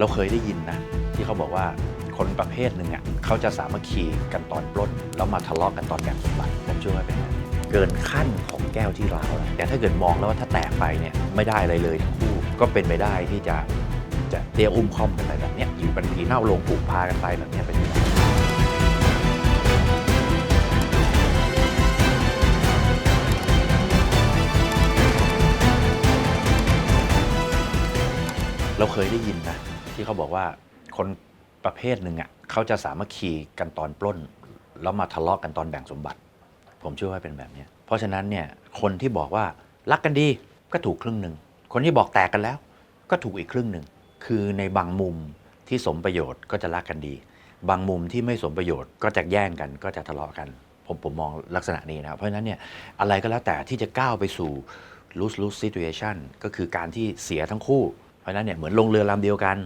เราเคยได้ยินนะ ที่เขาบอกว่าคนประเภทหนึ่งอะเขาจะสามัคคีกันตอนปล้นแล้วมาทะเลาะกันตอนแบ่งสมบัติผมเชื่อว่าเป็นแบบนี้เกินขั้นของแก้วที่ร้าวแล้วแต่ถ้าเกิดมองแล้วว่าถ้าแตกไปเนี่ยไม่ได้อะไรเลยทั้งคู่ก็เป็นไปได้ที่จะจะเตียอุ้มคอมกันไปแบบเนี้ยอยู่กันผีเน่าลงผูกพากันไปแบบเนี้ยเป็นไปได้เราเคยได้ยินนะ ที่เขาบอกว่าคนประเภทหนึ่งอะเขาจะสามัคคีกันตอนปล้น แล้วมาทะเลาะกันตอนแบ่งสมบัติ ผมเชื่อว่าเป็นแบบนี้เพราะฉะนั้นเนี่ยคนที่บอกว่ารักกันดีก็ถูกครึ่งหนึ่งคนที่บอกแตกกันแล้ว ก็ถูกอีกครึ่งหนึ่งคือในบางมุมที่สมประโยชน์ก็จะรักกันดี บางมุมที่ไม่สมประโยชน์ก็จะแย่งกันก็จะทะเลาะกัน ผมผมมองลักษณะนี้นะเพราะฉะนั้นเนี่ยอะไรก็แล้วแต่ที่จะก้าวไปสู่ lose lose situation ก็คือการที่เสียทั้งคู่ เพราะฉะนั้นเนี่ยเหมือนลงเรือลำเดียวกัน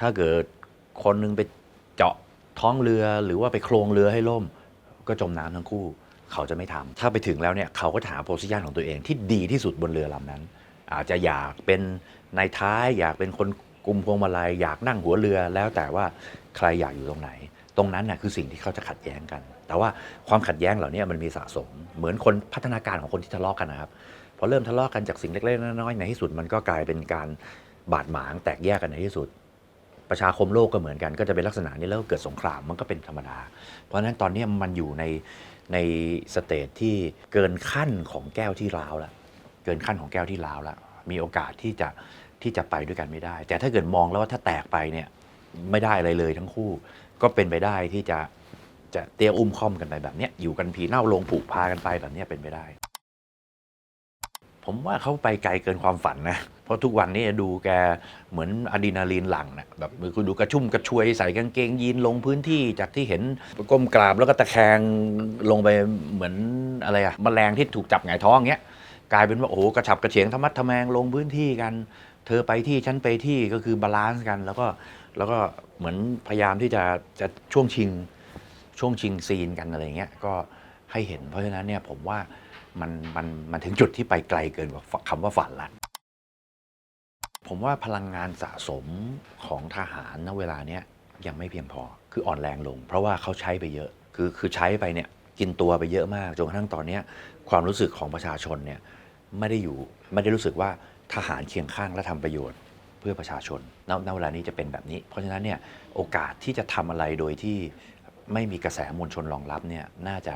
ถ้าเกิดคนหนึงไปเจาะท้องเรือหรือว่าไปโครงเรือให้ล่ม ก็จมน้ำทั้งคู่ เขาจะไม่ทำถ้าไปถึงแล้วเนี่ยเขาก็หาโพสิชันของตัวเองที่ดีที่สุดบนเรือลำนั้น อาจจะอยากเป็นนายท้าย อยากเป็นคนกุมพวงมาลัยอยากนั่งหัวเรือแล้วแต่ว่าใครอยากอยู่ตรงไหน ตรงนั้นน่ะคือสิ่งที่เขาจะขัดแย้งกัน แต่ว่าความขัดแย้งเหล่านี้มันมีสะสม เหมือนคนพัฒนาการของคนที่ทะเลาะกันนะครับพอเริ่มทะเลาะกันจากสิ่งเล็กๆน้อยๆในที่สุดมันก็กลายเป็นการบาดหมางแตกแยกกันในที่สุด ประชาคมโลกก็เหมือนกันก็จะเป็นลักษณะนี้แล้วกเกิดสงครามมันก็เป็นธรรมดา เพราะฉะนั้นตอนนี้มันอยู่ในในสเตจที่เกินขั้นของแก้วที่ร้าวแล้วเกินขั้นของแก้วที่ร้าวแล้วมีโอกาสที่จะที่จะไปด้วยกันไม่ได้ แต่ถ้าเกิดมองแล้วว่าถ้าแตกไปเนี่ยไม่ได้อะไรเลยทั้งคู่ ก็เป็นไปได้ที่จะจะเตี้ยอุ้มค่อมกันไปแบบนี้อยู่กันผีเน่าลงผูกพากันไปแบบนี้เป็นไปได้ ผมว่าเขาไปไกลเกินความฝันนะ เพราะทุกวันนี้ดูแกเหมือนอะดรีนาลีนหลั่งนะแบบคือดูกระชุ่มกระชวยใส่กางเกงยีนลงพื้นที่จากที่เห็นก้มกราบแล้วก็ตะแคงลงไปเหมือนอะไรอะแมลงที่ถูกจับหงายท้องเงี้ยกลายเป็นว่าโอ้โหกระฉับกระเฉงธรรมัดทแมงลงพื้นที่กัน เธอไปที่ฉันไปที่ก็คือบาลานซ์กัน แล้วก็แล้วก็เหมือนพยายามที่จะจะช่วงชิงช่วงชิงซีนกันอะไรเงี้ยก็ให้เห็นเพราะฉะนั้นเนี่ยผมว่ามันมันมันถึงจุดที่ไปไกลเกินกว่าคำว่าฝันละ ผมว่าพลังงานสะสมของทหารณเวลาเนี้ยยังไม่เพียงพอ คืออ่อนแรงลง เพราะว่าเขาใช้ไปเยอะ คือคือใช้ไปเนี่ยกินตัวไปเยอะมากจนกระทั่งตอนเนี้ยความรู้สึกของประชาชนเนี่ยไม่ได้อยู่ไม่ได้รู้สึกว่าทหารเคียงข้างและทำประโยชน์ เพื่อประชาชนณณเวลานี้จะเป็นแบบนี้ เพราะฉะนั้นเนี่ยโอกาสที่จะทำอะไรโดยที่ไม่มีกระแสมวลชนรองรับเนี่ยน่าจะ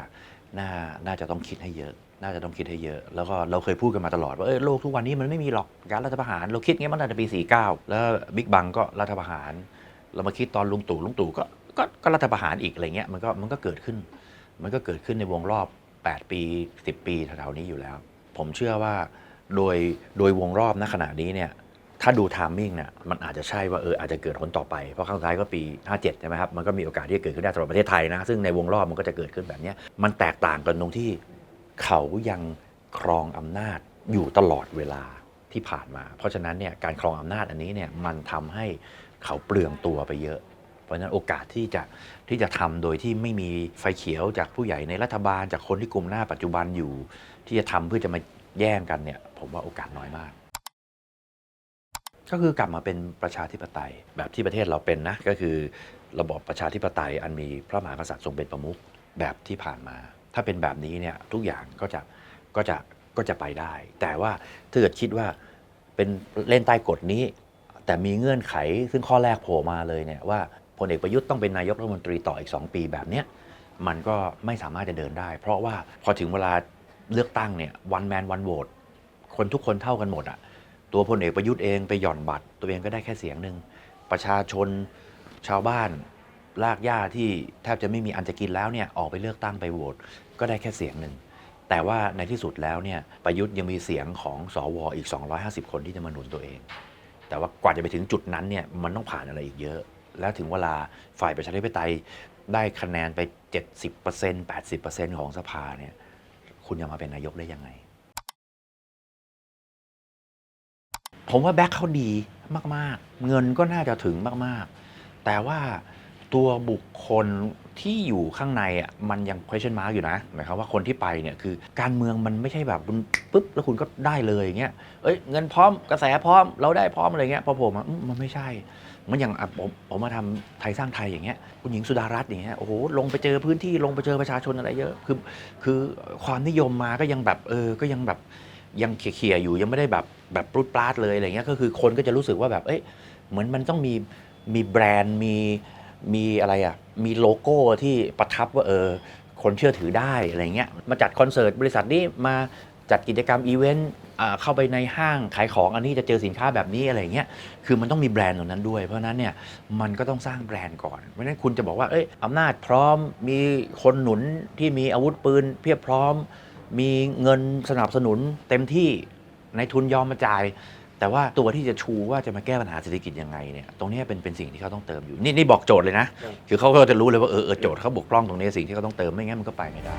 น่าน่าจะต้องคิดให้เยอะ น่าจะต้องคิดให้เยอะ แล้วก็เราเคยพูดกันมาตลอดว่าเออโลกทุกวันนี้มันไม่มีหรอกการรัฐประหาร เราคิดงี้มันตั้งแต่ปี 49 แล้วบิ๊กบังก็รัฐประหาร เรามาคิดตอนลุงตู่ลุงตู่ก็ก็ก็รัฐประหารอีกอะไรเงี้ยมันก็มันก็เกิดขึ้น มันก็เกิดขึ้นในวงรอบ 8 ปี 10 ปีแถวๆนี้อยู่แล้ว ผมเชื่อว่าโดยโดยวงรอบณขณะนี้เนี่ยถ้าดูไทามมิ่งเนี่ยมันอาจจะใช่ว่าเอออาจจะเกิดผลต่อไป เพราะครั้งสุดท้ายก็ปี 57 ใช่ไหมครับ มันก็มีโอกาสที่จะเกิดขึ้นได้สำหรับประเทศไทยนะ ซึ่งในวงรอบมันก็จะเกิดขึ้นแบบนี้มันแตกต่างกันตรงที่ เขายังครองอำนาจอยู่ตลอดเวลาที่ผ่านมา เพราะฉะนั้นเนี่ยการครองอำนาจอันนี้เนี่ยมันทำให้เขาเปลืองตัวไปเยอะ เพราะฉะนั้นโอกาสที่จะที่จะทำโดยที่ไม่มีไฟเขียวจากผู้ใหญ่ในรัฐบาล จากคนที่กลุ่มหน้าปัจจุบันอยู่ ที่จะทำเพื่อจะมาแย่งกันเนี่ยผมว่าโอกาสน้อยมาก ก็คือกลับมาเป็นประชาธิปไตยแบบที่ประเทศเราเป็นนะก็คือระบอบประชาธิปไตยอันมีพระมหากษัตริย์ทรงเป็นประมุขแบบที่ผ่านมา ถ้าเป็นแบบนี้เนี่ยทุกอย่างก็จะก็จะก็จะไปได้ แต่ว่าถ้าเกิดคิดว่าเป็นเล่นใต้กฎนี้ แต่มีเงื่อนไขซึ่งข้อแรกโผล่มาเลยเนี่ยว่าพลเอกประยุทธ์ต้องเป็นนายกรัฐมนตรีต่ออีก 2 ปีแบบเนี้ยมันก็ไม่สามารถจะเดินได้ เพราะว่าพอถึงเวลาเลือกตั้งเนี่ยวันแมนวันโหวตคนทุกคนเท่ากันหมดอะตัวพลเอกประยุทธ์เองไปหย่อนบัตร ตัวเองก็ได้แค่เสียงหนึ่งประชาชนชาวบ้าน ลากย่าที่แทบจะไม่มีอันจะกินแล้วเนี่ยออกไปเลือกตั้งไปโหวตก็ได้แค่เสียงหนึ่ง แต่ว่าในที่สุดแล้วเนี่ยประยุทธ์ยังมีเสียงของสวออีก 250 คนที่จะมาหนุนตัวเอง แต่ว่ากว่าจะไปถึงจุดนั้นเนี่ยมันต้องผ่านอะไรอีกเยอะ แล้วถึงเวลาฝ่ายประชาธิปไตยได้คะแนนไป 70% 80%ของสภาเนี่ยคุณจะมาเป็นนายกได้ยังไง ผมว่าแบ็คเขาดีมาก ๆ เงินก็น่าจะถึงมาก ๆ แต่ว่า ตัวบุคคลที่อยู่ข้างในอะมันยัง question mark อยู่นะหมายความว่าคนที่ไปเนี่ยคือการเมืองมันไม่ใช่แบบคุณปุ๊บแล้วคุณก็ได้เลยอย่างเงี้ยเอ้ยเงินพร้อมกระแสพร้อมเราได้พร้อมอะไรเงี้ยพอผมอะมันไม่ใช่มือนอย่างอะผมผมมาทำไทยสร้างไทยอย่างเงี้ยคุณหญิงสุดารัตน์อย่างเงี้ยโอ้โหลงไปเจอพื้นที่ลงไปเจอประชาชนอะไรเยอะคือคือความนิยมมาก็ยังแบบเออก็ยังแบบยังเขี่ยๆอยู่ยังไม่ได้แบบแบบปรุดปราดเลยอะไรเงี้ยก็คือคนก็จะรู้สึกว่าแบบเอ้ยเหมือนมันต้องมีมีแบรนด์มี มีอะไรอะมีโลโก้ที่ประทับว่าเออคนเชื่อถือได้อะไรเงี้ยมาจัดคอนเสิร์ตบริษัทนี้มาจัดกิจกรรมอีเวนต์เข้าไปในห้างขายของอันนี้จะเจอสินค้าแบบนี้อะไรเงี้ยคือมันต้องมีแบรนด์ตรงนั้นด้วยเพราะนั้นเนี่ยมันก็ต้องสร้างแบรนด์ก่อนเพราะนั้นคุณจะบอกว่าเอ้ยอำนาจพร้อมมีคนหนุนที่มีอาวุธปืน เพียบพร้อม มีเงินสนับสนุนเต็มที่ในทุนยอมมาจ่าย แต่ว่าตัวที่จะชูว่าจะมาแก้ปัญหาเศรษฐกิจยังไงเนี่ยตรงเนี้ยเป็นเป็นสิ่งที่เขาต้องเติมอยู่นี่นี่บอกโจทย์เลยนะคือเขาก็จะรู้เลยว่าเออเออโจทย์เขาบกพร่องตรงนี้สิ่งที่เขาต้องเติมไม่งั้นมันก็ไปไม่ได้